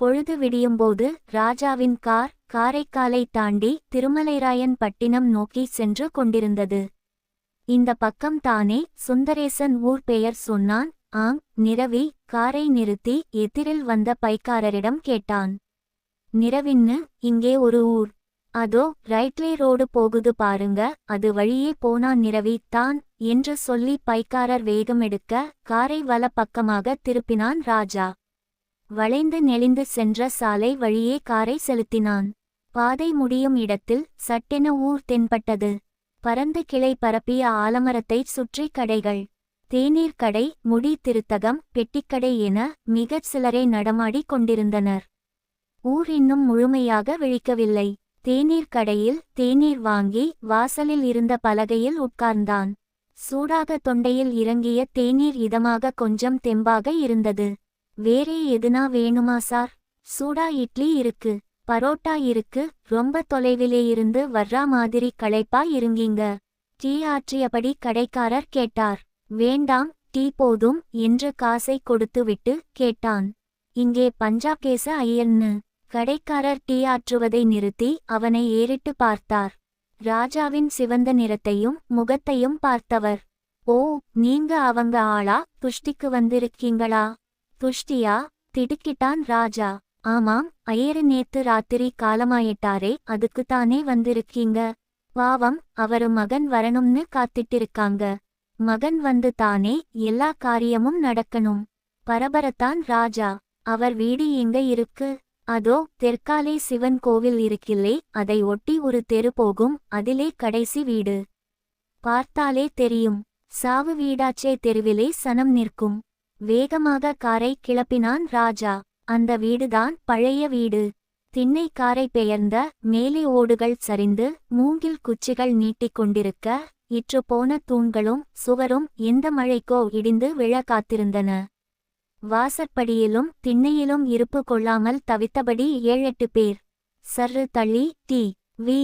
பொழுது விடியும்போது ராஜாவின் கார் காரைக்காலை தாண்டி திருமலைராயன் பட்டினம் நோக்கி சென்று கொண்டிருந்தது. இந்த பக்கம் தானே சுந்தரேசன் ஊர் பெயர் சொன்னான். ஆம் நிரவி காரை நிறுத்தி எதிரில் வந்த பைக்காரரிடம் கேட்டான். நிரவின்னு இங்கே ஒரு ஊர். அதோ ரைட்லே ரோடு போகுது பாருங்க அது வழியே போனா நிரவி தான் என்று சொல்லி பைக்காரர் வேகம் எடுக்க காரை வல பக்கமாக திருப்பினான் ராஜா. வளைந்து நெளிந்து சென்ற சாலை வழியே காரை செலுத்தினான். பாதை முடியும் இடத்தில் சட்டென ஊர் தென்பட்டது. பரந்து கிளை பரப்பிய ஆலமரத்தைச் சுற்றி கடைகள். தேநீர் கடை முடி திருத்தகம் பெட்டிக்கடை என மிகச் சிலரை நடமாடிக் கொண்டிருந்தனர். ஊர் இன்னும் முழுமையாக விழிக்கவில்லை. தேநீர் கடையில் தேநீர் வாங்கி வாசலில் இருந்த பலகையில் உட்கார்ந்தான். சூடாக தொண்டையில் இறங்கிய தேநீர் இதமாக கொஞ்சம் தெம்பாக இருந்தது. வேறே எதுனா வேணுமா சார்? சூடா இட்லி இருக்கு பரோட்டா இருக்கு ரொம்ப தொலைவிலே இருந்து வர்றா மாதிரி களைப்பா இருங்கீங்க. டீ ஆற்றியபடி கடைக்காரர் கேட்டார். வேண்டாம் டீ போதும் என்று காசை கொடுத்துவிட்டு கேட்டான். இங்கே பஞ்சாகேச ஐயன்னு. கடைக்காரர் டீ ஆற்றுவதை நிறுத்தி அவனை ஏறிட்டு பார்த்தார். ராஜாவின் சிவந்த நிறத்தையும் முகத்தையும் பார்த்தவர். ஓ நீங்க அவங்க ஆளா? துஷ்டிக்கு வந்திருக்கீங்களா? துஷ்டியா? திடுக்கிட்டான் ராஜா. ஆமாம் ஐயரு நேத்து ராத்திரி காலமாயிட்டாரே அதுக்குத்தானே வந்திருக்கீங்க. பாவம் அவரு மகன் வரணும்னு காத்திட்டிருக்காங்க. மகன் வந்து தானே எல்லா காரியமும் நடக்கணும். பரபரத்தான் ராஜா. அவர் வீடு எங்க இருக்கு? அதோ தெற்காலே சிவன் கோவில் இருக்கில்லே அதை ஒட்டி ஒரு தெரு போகும் அதிலே கடைசி வீடு. பார்த்தாலே தெரியும். சாவு வீடாச்சே தெருவிலே சனம் நிற்கும். வேகமாக காரை கிளப்பினான் ராஜா. அந்த வீடுதான் பழைய வீடு. திண்ணை காரை பெயர்ந்த மேலே ஓடுகள் சரிந்து மூங்கில் குச்சிகள் நீட்டிக் கொண்டிருக்க இற்று போன தூண்களும் சுவரும் எந்த மழைக்கோ இடிந்து விழ காத்திருந்தன. வாசற்படியிலும் திண்ணையிலும் இருப்பு கொள்ளாமல் தவித்தபடி ஏழெட்டு பேர். சர்ரு தள்ளி டி. வி.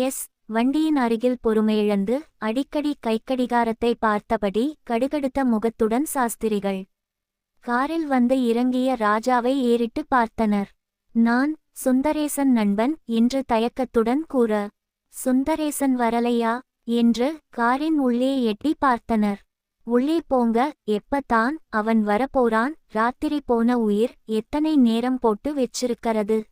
எஸ். வண்டியின் அருகில் பொறுமையிழந்து அடிக்கடி கைக்கடிகாரத்தை பார்த்தபடி கடுகடுத்த முகத்துடன் சாஸ்திரிகள் காரில் வந்து இறங்கிய ராஜாவை ஏறிட்டு பார்த்தனர். நான் சுந்தரேசன் நண்பன் என்று தயக்கத்துடன் கூற சுந்தரேசன் வரலையா? என்று காரின் உள்ளே எட்டி பார்த்தனர். உள்ளே போங்க எப்பத்தான் அவன் வரப்போறான்? ராத்திரி போன உயிர் எத்தனை நேரம் போட்டு வெச்சிருக்கிறது?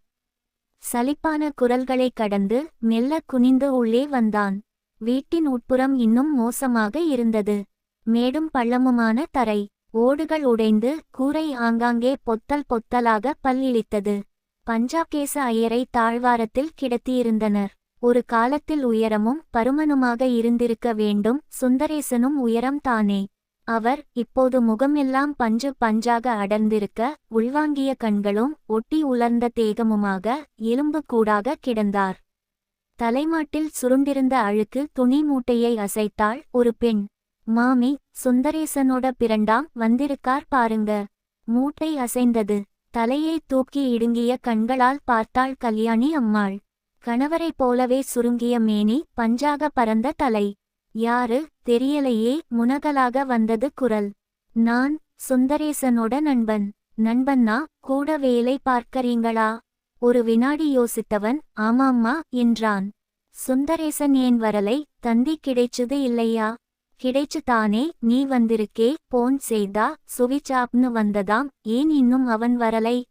சலிப்பான குரல்களைக் கடந்து மெல்ல குனிந்து உள்ளே வந்தான். வீட்டின் உட்புறம் இன்னும் மோசமாக இருந்தது. மேடும் பள்ளமுமான தரை. ஓடுகள் உடைந்து கூரை ஆங்காங்கே பொத்தல் பொத்தலாக பல்லிழித்தது. பஞ்சாகேச ஐயரை தாழ்வாரத்தில் கிடத்தியிருந்தனர். ஒரு காலத்தில் உயரமும் பருமனுமாக இருந்திருக்க வேண்டும். சுந்தரேசனும் உயரம் தானே. அவர் இப்போது முகமெல்லாம் பஞ்சு பஞ்சாக அடர்ந்திருக்க உள்வாங்கிய கண்களும் ஒட்டி உலர்ந்த தேகமுமாக எலும்பு கூடாக கிடந்தார். தலைமாட்டில் சுருண்டிருந்த அழுக்கு துணி மூட்டையை அசைத்தாள் ஒரு பெண். மாமி சுந்தரேசனோட பிறண்டாம் வந்திருக்கார் பாருங்க. மூட்டை அசைந்தது. தலையை தூக்கி இடுங்கிய கண்களால் பார்த்தாள் கல்யாணி அம்மாள். கணவரைப் போலவே சுருங்கிய மேனி பஞ்சாக பறந்த தலை. யாரு? தெரியலையே முனகலாக வந்தது குரல். நான் சுந்தரேசனோட நண்பன். நண்பன்னா கூட வேலை பார்க்கறீங்களா? ஒரு வினாடி யோசித்தவன் ஆமாம்மா என்றான். சுந்தரேசன் ஏன் வரலை? தந்தி கிடைச்சது இல்லையா? கிடைச்சுதானே நீ வந்திருக்கே போன் செய்தா சுவிச்சாப்னு வந்ததாம் ஏன் இன்னும் அவன் வரலை?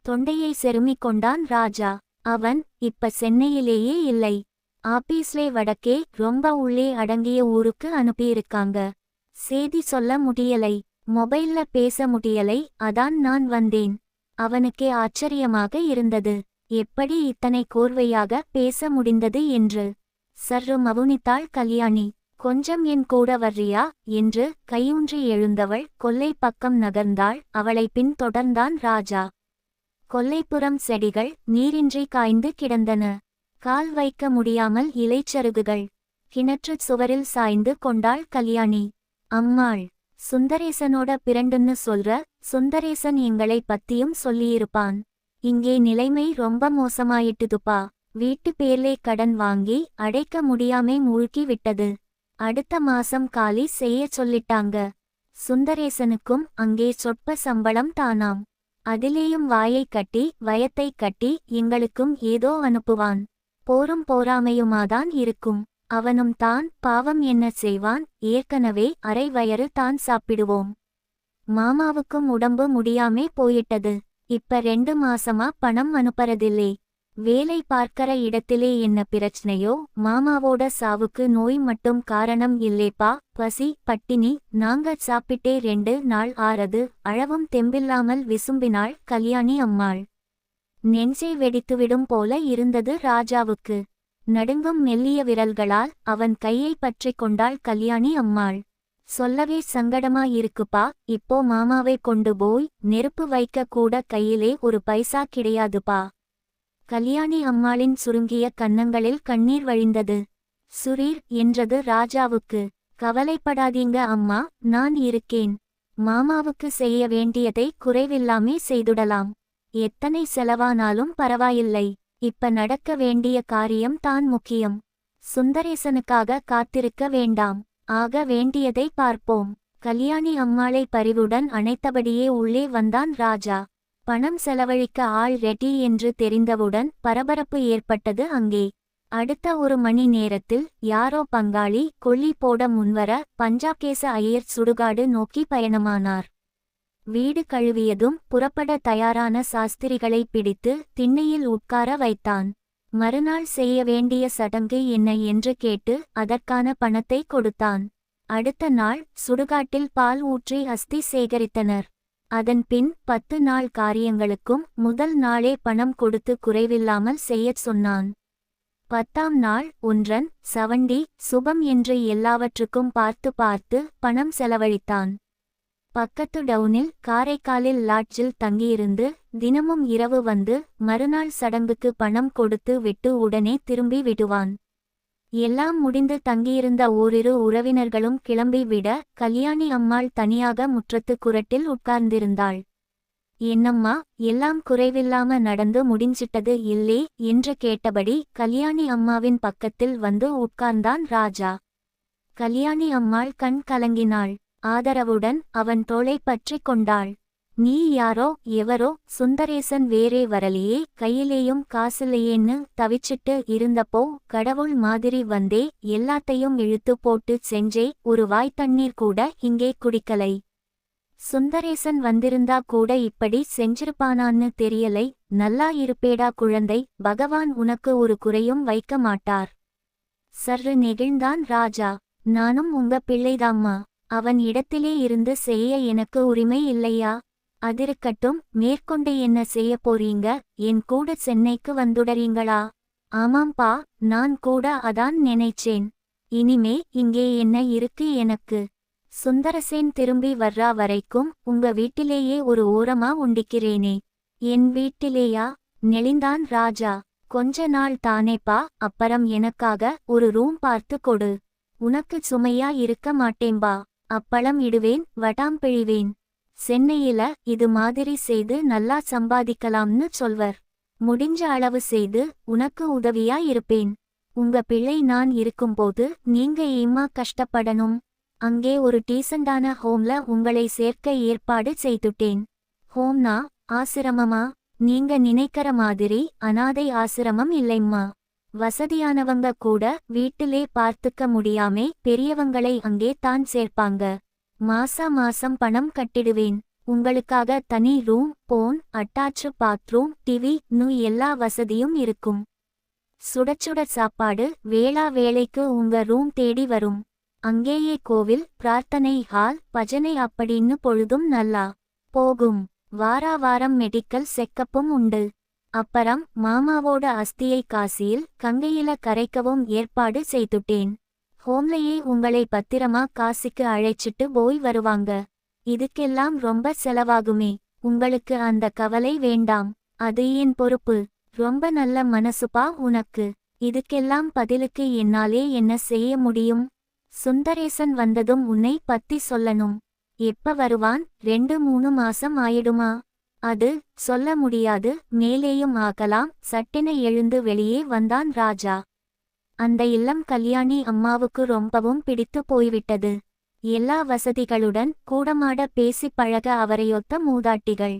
தொண்டையை செருமிக் கொண்டான் ராஜா. அவன் இப்ப சென்னையிலேயே இல்லை. ஆபீஸ்லே வடக்கே ரொம்ப உள்ளே அடங்கிய ஊருக்கு அனுப்பியிருக்காங்க. சேதி சொல்ல முடியலை. மொபைல்ல பேச முடியலை அதான் நான் வந்தேன். அவனுக்கே ஆச்சரியமாக இருந்தது. எப்படி இத்தனை கோர்வையாக பேச முடிந்தது என்று. சற்று மவுனித்தாள் கல்யாணி. கொஞ்சம் என் கூட வர்றியா? என்று கையூன்றி எழுந்தவள் கொல்லை பக்கம் நகர்ந்தாள். அவளை பின் தொடர்ந்தான் ராஜா. கொல்லைப்புறம் செடிகள் நீரின்றி காய்ந்து கிடந்தன. கால் வைக்க முடியாமல் இலைச்சருகுகள் கிணற்றுச் சுவரில் சாய்ந்து கொண்டாள் கல்யாணி. அம்மாள் சுந்தரேசனோட பிறண்டுன்னு சொல்ற சுந்தரேசன் எங்களை பத்தியும் சொல்லியிருப்பான். இங்கே நிலைமை ரொம்ப மோசமாயிட்டுதுப்பா. வீட்டு பேர்லே கடன் வாங்கி அடைக்க முடியாமே மூழ்கி விட்டது. அடுத்த மாசம் காலி செய்ய சொல்லிட்டாங்க. சுந்தரேசனுக்கும் அங்கே சொற்ப சம்பளம் தானாம். அதிலேயும் வாயை கட்டி வயத்தை கட்டி எங்களுக்கும் ஏதோ அனுப்புவான். போரும் போராமையுமாதான் இருக்கும். அவனும் தான் பாவம் என்ன செய்வான். ஏற்கனவே அரை வயறு தான் சாப்பிடுவோம். மாமாவுக்கும் உடம்பு முடியாமே போயிட்டது. இப்ப ரெண்டு மாசமா பணம் அனுப்பறதில்லே. வேலை பார்க்கற இடத்திலே என்ன பிரச்சனையோ மாமாவோட சாவுக்கு நோய் மட்டும் காரணம் இல்லேப்பா பசி பட்டினி நாங்க சாப்பிட்டே ரெண்டு நாள் ஆறது அழவும் தெம்பில்லாமல் விசும்பினாள் கல்யாணி அம்மாள். நெஞ்சை வெடித்துவிடும் போல இருந்தது ராஜாவுக்கு. நடுங்கும் மெல்லிய விரல்களால் அவன் கையை பற்றி கொண்டாள் கல்யாணி அம்மாள். சொல்லவே சங்கடமா இருக்குப்பா இப்போ மாமாவை கொண்டு போய் நெருப்பு வைக்க கூட கையிலே ஒரு பைசா கிடையாதுப்பா. கல்யாணி அம்மாளின் சுருங்கிய கன்னங்களில் கண்ணீர் வழிந்தது. சுரீர் என்றது ராஜாவுக்கு. கவலைப்படாதீங்க அம்மா நான் இருக்கேன். மாமாவுக்கு செய்ய வேண்டியதை குறைவில்லாமே செய்துடலாம். எத்தனை செலவானாலும் பரவாயில்லை. இப்ப நடக்க வேண்டிய காரியம் தான் முக்கியம். சுந்தரேசனுக்காக காத்திருக்க வேண்டாம். ஆக வேண்டியதை பார்ப்போம் கல்யாணி அம்மாளை பரிவுடன் அணைத்தபடியே உள்ளே வந்தான் ராஜா. பணம் செலவழிக்க ஆள் ரெடி என்று தெரிந்தவுடன் பரபரப்பு ஏற்பட்டது அங்கே. அடுத்த ஒரு மணி நேரத்தில் யாரோ பங்காளி கொள்ளி போட முன்வர பஞ்சாப்கேச ஐயர் சுடுகாடு நோக்கி பயணமானார். வீடு கழுவியதும் புறப்பட தயாரான சாஸ்திரிகளை பிடித்து திண்ணையில் உட்கார வைத்தான். மறுநாள் செய்ய வேண்டிய சடங்கு என்ன என்று கேட்டு அதற்கான பணத்தை கொடுத்தான். அடுத்த நாள் சுடுகாட்டில் பால் ஊற்றி அஸ்தி சேகரித்தனர். அதன்பின் பத்து நாள் காரியங்களுக்கும் முதல் நாளே பணம் கொடுத்து குறைவில்லாமல் செய்யச் சொன்னான். பத்தாம் நாள் ஒன்றன் சவண்டி சுபம் என்று எல்லாவற்றுக்கும் பார்த்து பார்த்து பணம் செலவழித்தான். பக்கத்து டவுனில் காரைக்காலில் லாட்ஜில் தங்கியிருந்து தினமும் இரவு வந்து மறுநாள் சடங்குக்கு பணம் கொடுத்து விட்டு உடனே திரும்பி விடுவான். எல்லாம் முடிந்து தங்கியிருந்த ஓரிரு உறவினர்களும் கிளம்பிவிட கல்யாணி அம்மாள் தனியாக முற்றத்து குரட்டில் உட்கார்ந்திருந்தாள். என்னம்மா எல்லாம் குறைவில்லாம நடந்து முடிஞ்சிட்டது இல்லே என்று கேட்டபடி கல்யாணி அம்மாவின் பக்கத்தில் வந்து உட்கார்ந்தான் ராஜா. கல்யாணி அம்மாள் கண் கலங்கினாள். ஆதரவுடன் அவன் தோளை பற்றிக் கொண்டாள். நீ யாரோ எவரோ சுந்தரேசன் வேறே வரலையே கையிலேயும் காசுலையேன்னு தவிச்சிட்டு இருந்தப்போ கடவுள் மாதிரி வந்தே எல்லாத்தையும் இழுத்து போட்டு செஞ்சே ஒரு வாய் தண்ணீர் கூட இங்கே குடிக்கலை. சுந்தரேசன் வந்திருந்தா கூட இப்படி செஞ்சிருப்பானான்னு தெரியலை நல்லா இருப்பேடா குழந்தை பகவான் உனக்கு ஒரு குறையும் வைக்க மாட்டார். சர்ரு நெகிழ்ந்தான் ராஜா நானும் உங்க பிள்ளைதாம்மா அவன் இடத்திலே இருந்து செய்ய எனக்கு உரிமை இல்லையா? அதிருக்கட்டும் மேற்கொண்டு என்ன செய்ய போறீங்க? என் கூட சென்னைக்கு வந்துடறீங்களா? ஆமாம்பா நான் கூட அதான் நினைச்சேன். இனிமே இங்கே என்ன இருக்கு எனக்கு? சுந்தரசேன் திரும்பி வர்றா வரைக்கும் உங்க வீட்டிலேயே ஒரு ஓரமா உண்டிக்கிறேனே. என் வீட்டிலேயா? நெளிந்தான் ராஜா. கொஞ்ச நாள் தானேப்பா அப்புறம் எனக்காக ஒரு ரூம் பார்த்து கொடு. உனக்கு சுமையா இருக்க மாட்டேன்பா அப்பளம் இடுவேன் வடாம் பிழிவேன். சென்னையில இது மாதிரி செய்து நல்லா சம்பாதிக்கலாம்னு சொல்வர். முடிஞ்ச அளவு செய்து உனக்கு உதவியா இருப்பேன். உங்க பிள்ளை நான் இருக்கும்போது நீங்க ஏமா கஷ்டப்படணும்? அங்கே ஒரு டீசண்டான ஹோம்ல உங்களை சேர்க்க ஏற்பாடு செய்துட்டேன். ஹோம்னா ஆசிரமமா? நீங்க நினைக்கிற மாதிரி அனாதை ஆசிரமம் இல்லைம்மா. வசதியானவங்க கூட வீட்டிலே பார்த்துக்க முடியாமே பெரியவங்களை அங்கே தான் சேர்ப்பாங்க. மாசா மாசம் பணம் கட்டிடுவேன். உங்களுக்காக தனி room phone attach bathroom TV நு எல்லா வசதியும் இருக்கும். சுடச்சுட சாப்பாடு வேளா வேலைக்கு உங்க ரூம் தேடி வரும். அங்கேயே கோவில் பிரார்த்தனை ஹால் பஜனை அப்படின்னு பொழுதும் நல்லா போகும். வாரா வாரம் மெடிக்கல் செக்கப்பும் உண்டு. அப்புறம் மாமாவோட அஸ்தியை காசியில் கங்கையில கரைக்கவும் ஏற்பாடு செய்துட்டேன். ஹோம்லேயே உங்களை பத்திரமா காசிக்கு அழைச்சிட்டு போய் வருவாங்க. இதுக்கெல்லாம் ரொம்ப செலவாகுமே. உங்களுக்கு அந்த கவலை வேண்டாம். அது என் பொறுப்பு. ரொம்ப நல்ல மனசுப்பா உனக்கு. இதுக்கெல்லாம் பதிலுக்கு என்னாலே என்ன செய்ய முடியும்? சுந்தரேசன் வந்ததும் உன்னை பத்தி சொல்லணும். எப்ப வருவான்? ரெண்டு மூணு மாசம் ஆயிடுமா? அது சொல்ல முடியாது. மேலேயும் ஆகலாம். சட்டென எழுந்து வெளியே வந்தான் ராஜா. அந்த இல்லம் கல்யாணி அம்மாவுக்கு ரொம்பவும் பிடித்து போய்விட்டது. எல்லா வசதிகளுடன் கூடமாட பேசி பழக அவரையொத்த மூதாட்டிகள்.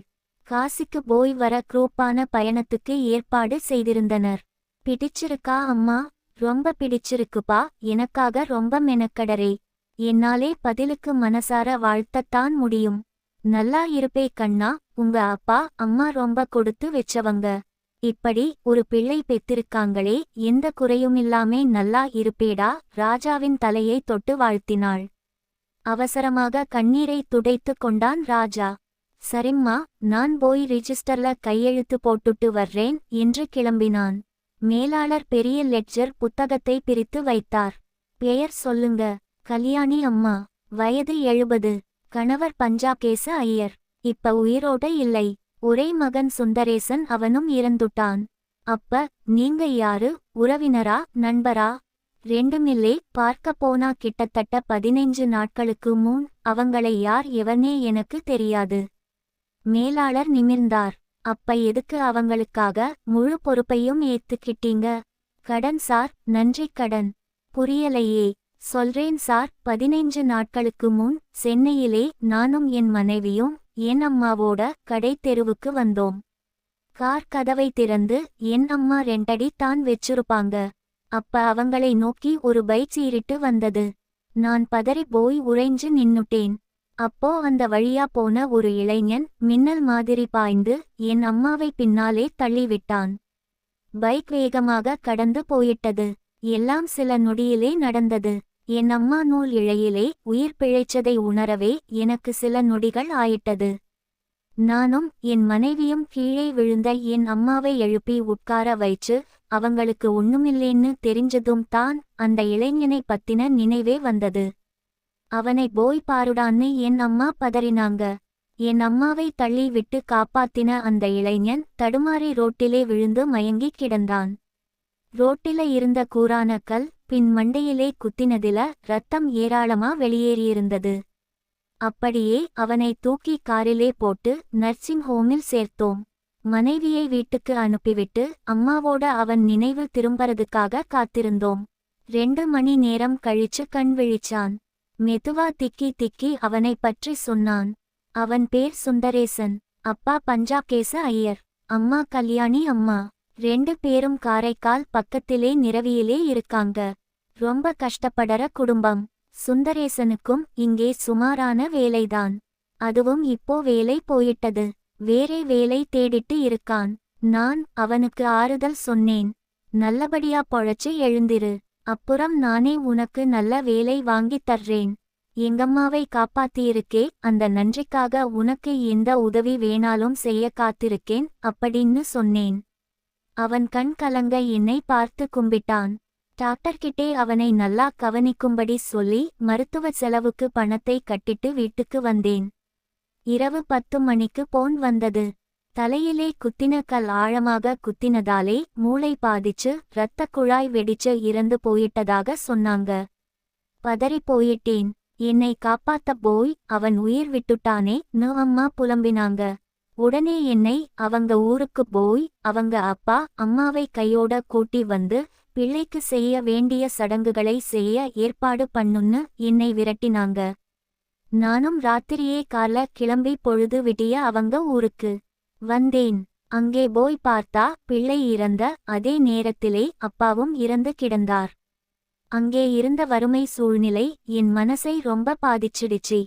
காசிக்கு போய் வர குரூப்பான பயணத்துக்கு ஏற்பாடு செய்திருந்தனர். பிடிச்சிருக்கா அம்மா? ரொம்ப பிடிச்சிருக்குப்பா எனக்காக ரொம்ப மெனக்கடரே என்னாலே பதிலுக்கு மனசார வாழ்த்தத்தான் முடியும். நல்லா இருப்பே கண்ணா உங்க அப்பா அம்மா ரொம்ப கொடுத்து வெச்சவங்க. இப்படி ஒரு பிள்ளை பெத்திருக்காங்களே எந்த குறையுமில்லாமே நல்லா இருப்பேடா ராஜாவின் தலையை தொட்டு வாழ்த்தினாள். அவசரமாக கண்ணீரை துடைத்து கொண்டான் ராஜா. சரிம்மா நான் போய் ரிஜிஸ்டர்ல கையெழுத்து போட்டுட்டு வர்றேன் என்று கிளம்பினான். மேலாளர் பெரிய லெட்ஜர் புத்தகத்தை பிரித்து வைத்தார். பெயர் சொல்லுங்க கல்யாணி அம்மா. வயது எழுபது. கணவர் பஞ்சாபேச ஐயர். இப்ப உயிரோட இல்லை. ஒரே மகன் சுந்தரேசன் அவனும் இறந்துட்டான். அப்ப நீங்க யாரு? உறவினரா? நண்பரா? ரெண்டுமில்லே பார்க்க போனா கிட்டத்தட்ட பதினைஞ்சு நாட்களுக்கு முன் அவங்களை யார் எவனே எனக்கு தெரியாது. மேலாளர் நிமிர்ந்தார். அப்ப எதுக்கு அவங்களுக்காக முழு பொறுப்பையும் ஏத்துக்கிட்டீங்க? கடன் சார் நன்றி கடன். புரியலையே. சொல்றேன் சார் பதினைஞ்சு நாட்களுக்கு முன் சென்னையிலே நானும் என் மனைவியும் என் அம்மாவோட கடை தெருவுக்கு வந்தோம். கார் கதவை திறந்து என் அம்மா ரெண்டடி தான் வச்சிருப்பாங்க. அப்ப அவங்களை நோக்கி ஒரு பைக் சீரிட்டு வந்தது. நான் பதறி போய் உறைஞ்சு நின்னுட்டேன். அப்போ அந்த வழியா போன ஒரு இளைஞன் மின்னல் மாதிரி பாய்ந்து என் அம்மாவை பின்னாலே தள்ளிவிட்டான். பைக் வேகமாக கடந்து போயிட்டது. எல்லாம் சில நொடியிலே நடந்தது. என் அம்மா நூல் இழையிலே உயிர் பிழைச்சதை உணரவே எனக்கு சில நொடிகள் ஆயிட்டது. நானும் என் மனைவியும் கீழே விழுந்த என் அம்மாவை எழுப்பி உட்கார வைச்சு அவங்களுக்கு ஒண்ணுமில்லேன்னு தெரிஞ்சதும் தான் அந்த இளைஞனை பத்தின நினைவே வந்தது. அவனை போய் பாருடான்னு என் அம்மா பதறினாங்க. என் அம்மாவை தள்ளி விட்டு காப்பாத்தின அந்த இளைஞன் தடுமாறி ரோட்டிலே விழுந்து மயங்கி கிடந்தான். ரோட்டில இருந்த கூரான கல் பின் மண்டையிலே குத்தினதில ரத்தம் ஏராளமா வெளியேறியிருந்தது. அப்படியே அவனை தூக்கி காரிலே போட்டு நர்சிங் ஹோமில் சேர்த்தோம். மனைவியை வீட்டுக்கு அனுப்பிவிட்டு அம்மாவோட அவன் நினைவு திரும்பறதுக்காக காத்திருந்தோம். ரெண்டு மணி நேரம் கழிச்சு கண் விழிச்சான். மெதுவா திக்கி திக்கி அவனை பற்றி சொன்னான். அவன் பேர் சுந்தரேசன். அப்பா பஞ்சாகேச ஐயர். அம்மா கல்யாணி அம்மா. ரெண்டு பேரும் காரைக்கால் பக்கத்திலே நிறவியிலே இருக்காங்க. ரொம்ப கஷ்டப்படற குடும்பம். சுந்தரேசனுக்கும் இங்கே சுமாரான வேலைதான். அதுவும் இப்போ வேலை போயிட்டது. வேறே வேலை தேடிட்டு இருக்கான். நான் அவனுக்கு ஆறுதல் சொன்னேன். நல்லபடியா பொழைச்சு எழுந்திரு. அப்புறம் நானே உனக்கு நல்ல வேலை வாங்கித் தர்றேன். எங்கம்மாவை காப்பாத்தியிருக்கே அந்த நன்றிக்காக உனக்கு எந்த உதவி வேணாலும் செய்ய காத்திருக்கேன் அப்படின்னு சொன்னேன். அவன் கண் கலங்க என்னை பார்த்து கும்பிட்டான். டாக்டர்கிட்டே அவனை நல்லா கவனிக்கும்படி சொல்லி மருத்துவ செலவுக்கு பணத்தை கட்டிட்டு வீட்டுக்கு வந்தேன். இரவு பத்து மணிக்கு போன் வந்தது. தலையிலே குத்தின கல் ஆழமாக குத்தினதாலே மூளை பாதிச்சு இரத்த குழாய் வெடிச்சு இறந்து போயிட்டதாக சொன்னாங்க. பதறி போயிட்டேன். என்னை காப்பாத்த போய் அவன் உயிர் விட்டுட்டானே நு அம்மா புலம்பினாங்க. உடனே என்னை அவங்க ஊருக்கு போய் அவங்க அப்பா அம்மாவை கையோட கூட்டி வந்து பிள்ளைக்கு செய்ய வேண்டிய சடங்குகளை செய்ய ஏற்பாடு பண்ணுன்னு என்னை விரட்டினாங்க. நானும் ராத்திரியே கால கிளம்பி பொழுது விடிய அவங்க ஊருக்கு வந்தேன். அங்கே போய் பார்த்தா பிள்ளை இறந்த அதே நேரத்திலே அப்பாவும் இறந்து கிடந்தார். அங்கே இருந்த வறுமை சூழ்நிலை என் மனசை ரொம்ப பாதிச்சிடுச்சு.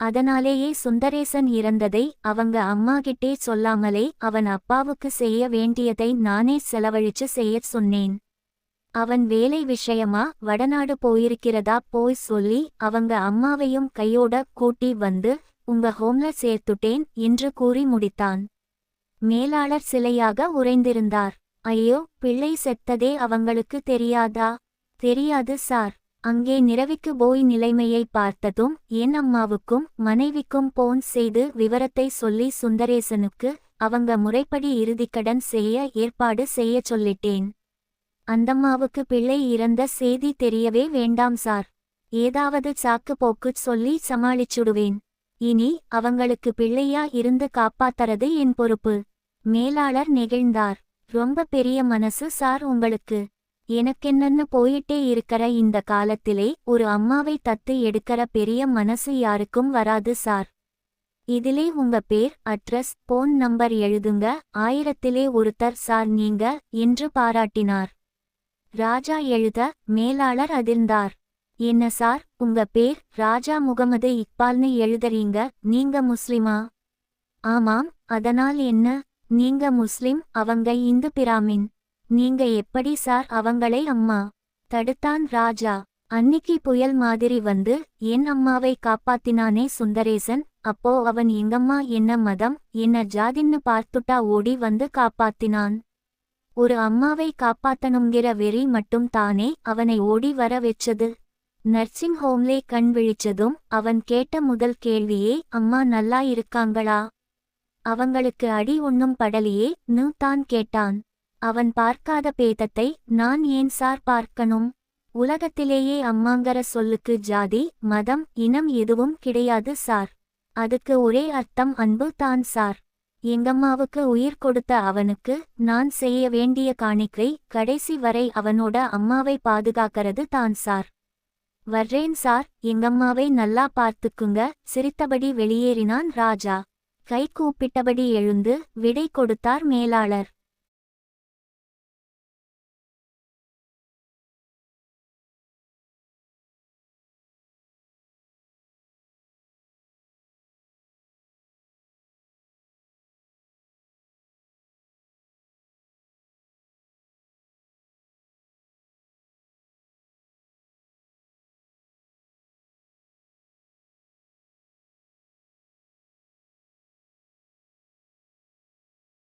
அதனாலேயே சுந்தரேசன் இறந்ததை அவங்க அம்மாகிட்டே சொல்லாமலே அவன் அப்பாவுக்கு செய்ய வேண்டியதை நானே செலவழிச்சு செய்யச் சொன்னேன். அவன் வேலை விஷயமா வடநாடு போயிருக்கிறதா போய் சொல்லி அவங்க அம்மாவையும் கையோட கூட்டி வந்து உங்க ஹோம்ல சேர்த்துட்டேன் என்று கூறி முடித்தான். மேலாளர் சிலையாக உறைந்திருந்தார். ஐயோ பிள்ளை செத்ததே அவங்களுக்கு தெரியாதா? தெரியாது சார். அங்கே நிறவிக்கு போய் நிலைமையை பார்த்ததும் என் அம்மாவுக்கும் மனைவிக்கும் போன் செய்து விவரத்தை சொல்லி சுந்தரேசனுக்கு அவங்க முறைப்படி இறுதிக்கடன் செய்ய ஏற்பாடு செய்யச் சொல்லிட்டேன். அந்தம்மாவுக்கு பிள்ளை இறந்த செய்தி தெரியவே வேண்டாம் சார். ஏதாவது சாக்கு போக்கு சொல்லி சமாளிச்சுடுவேன். இனி அவங்களுக்கு பிள்ளையா இருந்து காப்பாத்தறது என் பொறுப்பு. மேலாளர் நெகிழ்ந்தார். ரொம்ப பெரிய மனசு சார் உங்களுக்கு. எனக்கென்னன்னு போயிட்டே இருக்கற இந்த காலத்திலே ஒரு அம்மாவை தத்து எடுக்கற பெரிய மனசு யாருக்கும் வராது சார். இதிலே உங்க பேர் அட்ரஸ் போன் நம்பர் எழுதுங்க. ஆயிரத்திலே ஒருத்தர் சார் நீங்க என்று பாராட்டினார். ராஜா எழுத மேலாளர் அதிர்ந்தார். என்ன சார் உங்க பேர் ராஜா முகமது இக்பால்னு எழுதறீங்க நீங்க முஸ்லிமா? ஆமாம் அதனால் என்ன? நீங்க முஸ்லிம் அவங்க இந்து பிராமின். நீங்க எப்படி சார் அவங்களை அம்மா? தடுத்தான் ராஜா. அன்னிக்கு புயல் மாதிரி வந்து என் அம்மாவை காப்பாத்தினானே சுந்தரேசன் அப்போ அவன் எங்கம்மா என்ன மதம் என்ன ஜாதின்னு பார்த்துட்டா ஓடி வந்து காப்பாத்தினான். ஒரு அம்மாவை காப்பாத்தணுங்கிற வெறி மட்டும் தானே அவனை ஓடி வர வச்சது. நர்சிங் ஹோம்லே கண் விழிச்சதும் அவன் கேட்ட முதல் கேள்வியே அம்மா நல்லா இருக்காங்களா? அவங்களுக்கு அடி ஒண்ணும் படலியே நு தான் கேட்டான். அவன் பார்க்காத பேதத்தை நான் ஏன் சார் பார்க்கணும்? உலகத்திலேயே அம்மாங்கற சொல்லுக்கு ஜாதி மதம் இனம் எதுவும் கிடையாது சார். அதுக்கு ஒரே அர்த்தம் அன்பு தான் சார். எங்கம்மாவுக்கு உயிர் கொடுத்த அவனுக்கு நான் செய்ய வேண்டிய காணிக்கை கடைசி வரை அவனோட அம்மாவை பாதுகாக்கிறது தான் சார். வர்றேன் சார் எங்கம்மாவை நல்லா பார்த்துக்குங்க. சிரித்தபடி வெளியேறினான் ராஜா. கை கூப்பிட்டபடி எழுந்து விடை கொடுத்தார் மேலாளர்.